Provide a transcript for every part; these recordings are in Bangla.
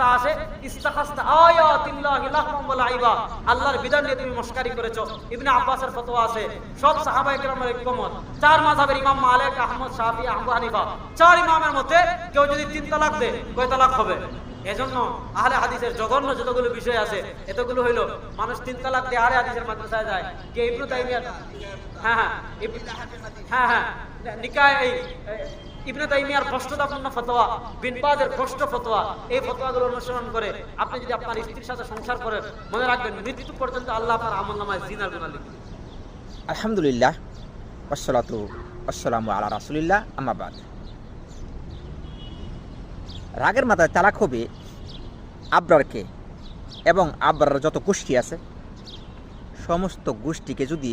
তা আছে ইস্তাখাস্তা আয়াতিল্লাহি লাহমাম ওয়া আল্লাহর বিধান নিয়ে তুমি মস্কারি করেছ। ইবনে আব্বাসের ফতোয়া আছে সব সাহাবায়ে কেরামের ঐক্যমত চার মাযহাবের ইমাম মালিক আহমদ শাফি আবু হানিফা চার ইমামের মতে কেউ যদি তিন তালাক দেয় কয় তালাক হবে? এজন্য আহলে হাদিসের জঘন্য যতগুলো বিষয় আছে এতগুলো হইল মানুষ তিন তালাক দিয়ে আহলে হাদিসের মাদ্রাসায় যায়। কে ইবনু তাইমিয়া? হ্যাঁ হ্যাঁ। হ্যাঁ হ্যাঁ। নিকায় এই, ইবনে তাইমিয়ার ভ্রষ্টতাপূর্ণ ফতোয়া, বিন ভ্রষ্ট ফতোয়া, এই ফতোয়াগুলো অনুসরণ করে আপনি যদি আপনার স্ত্রীর সাথে সংসার করেন, মনে রাখবেন মৃত্যু পর্যন্ত আল্লাহ আপনার জিনার গুণা লিখবে আলহামদুলিল্লাহ আসসালাতু আলা রাসুলিল্লাহ আমাবাদ রাগের মাথায় তালাক হবে আবরারকে এবং আবরার যত গোষ্ঠী আছে, সমস্ত গোষ্ঠীকে যদি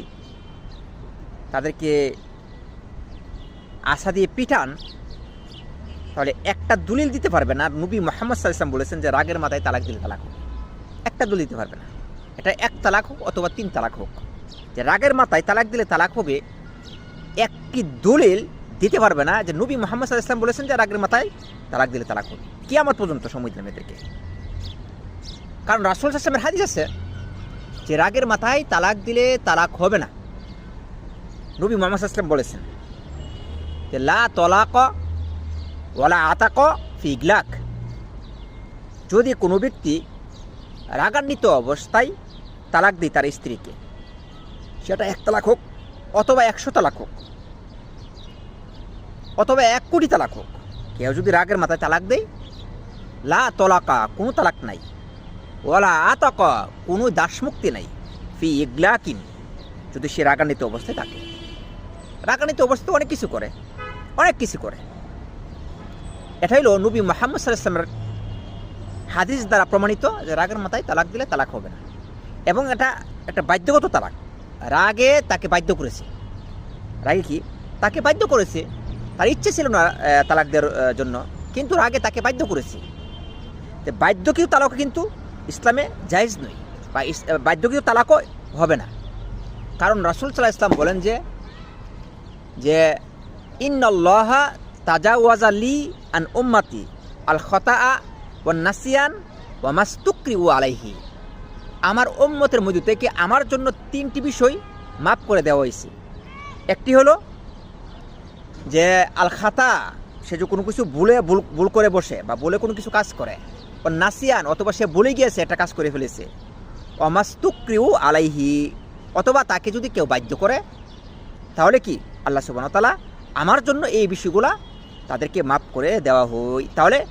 তাদেরকে আশা দিয়ে পিটান, তাহলে একটা দলিল দিতে পারবে না। নবী মোহাম্মদ সাল্লাম বলেছেন যে রাগের মাথায় তালাক দিলে তালাক হোক। একটা দলিল দিতে পারবে না। এটা এক তালাক হোক অথবা তিন তালাক হোক। যে রাগের মাথায় তালাক দিলে তালাক হবে, একটি দলিল দিতে পারবে না যে নবী মোহাম্মদ সাল্লাহ ইসলাম বলেছেন যে রাগের মাথায় তালাক দিলে তালাক হবে। আমার পর্যন্ত সময় দিলাম এদেরকে। কারণ রাসুল আসলামের হাদিস আছে যে রাগের মাথায় তালাক দিলে তালাক হবে না। নবী মোহাম্মদ সাল্লাম বলেছেন। যে লা তলাক ওয়ালা আতাক ফি ইগলাক। যদি কোনো ব্যক্তি রাগান্বিত অবস্থায় তালাক দেয় তার স্ত্রীকে, সেটা এক তালাক হোক অথবা একশো তালাক হোক, অথবা এক কোটি তালাক হোক, কেউ যদি রাগের মাথায় তালাক দেয়, লা তলাকা, কোনো তালাক নাই। ওলা আতকা, কোনো দাসমুক্তি নাই। ফি ইগলাকিন, যদি সে রাগান্বিত অবস্থায় থাকে। রাগান্বিত অবস্থায় অনেক কিছু করে। অনেক কিছু করে। এটা হলো নবী মোহাম্মদ সাল্লামের হাদিস দ্বারা প্রমাণিত যে রাগের মাথায় তালাক দিলে তালাক হবে না। এবং এটা একটা বাধ্যগত তালাক। রাগে তাকে বাধ্য করেছে। রাগে কি? তাকে বাধ্য করেছে। তার ইচ্ছে ছিল না তালাক দেওয়ার জন্য। কিন্তু রাগে তাকে বাধ্য করেছে। বাধ্যকীয় তালাক কিন্তু ইসলামে জায়েজ নয়। বা বাধ্যকীয় তালাকও হবে না। কারণ রাসুল সাল্লাহ ইসলাম বলেন যে যে ইন্নল্লাহা তাজাওয়াজা লি আন উম্মাতি, আল খতা ও নাসিয়ান ও মাস্তুক্রি ও আলাইহি। আমার উম্মতের মধ্যে থেকে আমার জন্য তিনটি বিষয় মাফ করে দেওয়া হয়েছে। একটি হলো যে আল খাতা, সে যে কোনো কিছু ভুলে ভুল ভুল করে বসে বা বলে কোনো কিছু কাজ করে। ও নাসিয়ান, অথবা সে বলে গিয়েছে, একটা কাজ করে ফেলেছে। অমাস্তুক্রিউ আলাইহি, অথবা তাকে যদি কেউ বাধ্য করে, তাহলে কি? আল্লাহ সুবান তালা আমার জন্য এই বিষয়গুলা তাদেরকে মাফ করে দেওয়া হয় তাহলে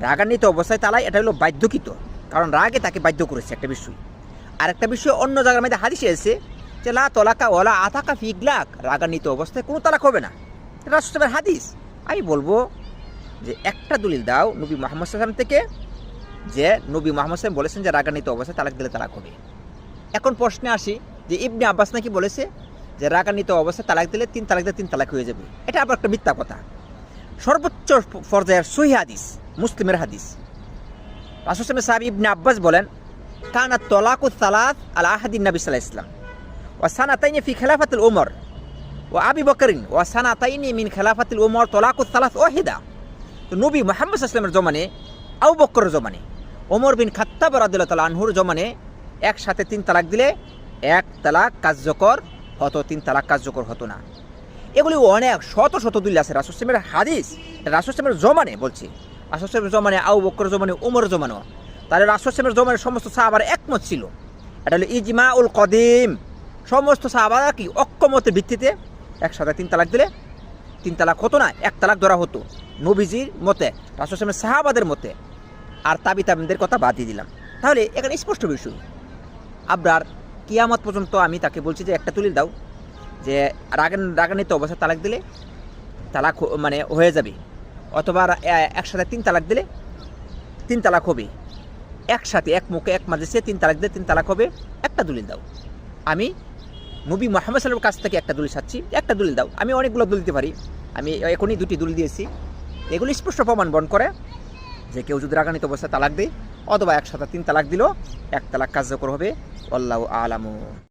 রাগান্বিত অবস্থায় তালাই, এটা হলো বাধ্যকৃত। কারণ রাগে তাকে বাধ্য করেছে একটা বিষয়। আর একটা বিষয়, অন্য জায়গার মধ্যে হাদিসে এসে যে, লা তলাকা ওলা আতাকা ফিগলাক রাগান্বিত অবস্থায় কোনো তালাক হবে না। এটা রাসুলের হাদিস। আমি বলব যে, একটা দলিল দাও নবী মোহাম্মদ সাল্লাম থেকে যে, নবী মোহাম্মদ সাল্লাম বলেছেন যে, রাগান্বিত অবস্থায় তালাক দিলে তালাক হবে। এখন প্রশ্নে আসি যে, ইবনে আব্বাস নাকি বলেছে যে রাগান্বিত অবস্থায় তালাক দিলে তিন তালাক দিলে তিন তালাক হয়ে যাবে। এটা আবার একটা মিথ্যা কথা। সর্বোচ্চ পর্যায়ের সহি হাদিস, মুসলিমের হাদিস। রাসুসলামের সাহেব ইবনে আব্বাস বলেন, কানা তলাকু সালাত আল আহাদিন নবী সাল্লাহ ইসলাম ও সানাতাইনি ফি খেলাফাতুল ওমর ও আবি বকরিন ও সানাতাইনি মিন খেলাফাতুল ওমর তলাকু সালাত ওয়াহিদা। তো নবী মোহাম্মদ ইসলামের জমানে আউ বকরের জমানে, ওমর বিন খাত্তাব রাদিল্লাহ তালা আনহুর জমানে একসাথে তিন তালাক দিলে এক তালাক কার্যকর হতো তিন তালাক কার্যকর হতো না। এগুলি অনেক শত শত দলিল আছে রাসুসলামের হাদিস। রাসুসলামের জমানে বলছি। রাসুসলামের জমানে, আবু বকর জমানে উমর জমানো তাহলে রাসুসলামের জমানে সমস্ত সাহাবার একমত ছিল। এটা হলো ইজমা উল কদিম। সমস্ত সাহাবারা কি অক্ষমতের ভিত্তিতে একসাথে তিন তালাক দিলে? তিন তালাক হতো না, এক তালাক ধরা হতো। নবীজির মতে রাসুসলামের সাহাবাদের মতে। আর তাবি কথা বাদ দিয়ে দিলাম। তাহলে এখানে স্পষ্ট বিষয়। আবরার কিয়ামত পর্যন্ত আমি তাকে বলছি যে একটা তুলে দাও, যে রাগান, রাগান্বিত অবস্থায় তালাক দিলে তালাক মানে হয়ে যাবে। অথবা একসাথে তিন তালাক দিলে তিন তালাক হবে। একসাথে, এক মুখে, এক মাঝে সে তিন তালাক দিলে তিন তালাক হবে। একটা দলিল দাও। আমি নবী মোহাম্মদ সাল্লামের কাছ থেকে একটা দলিল চাচ্ছি একটা দলিল দাও। আমি অনেকগুলো দলিল দিতে পারি। আমি এখনই দুটি দলিল দিয়েছি। এগুলি স্পষ্ট প্রমাণ বন করে যে কেউ যদি রাগান্বিত অবস্থায় তালাক দেয়, অথবা একসাথে তিন তালাক দিল, এক তালাক কার্যকর হবে। আল্লাহ আলামু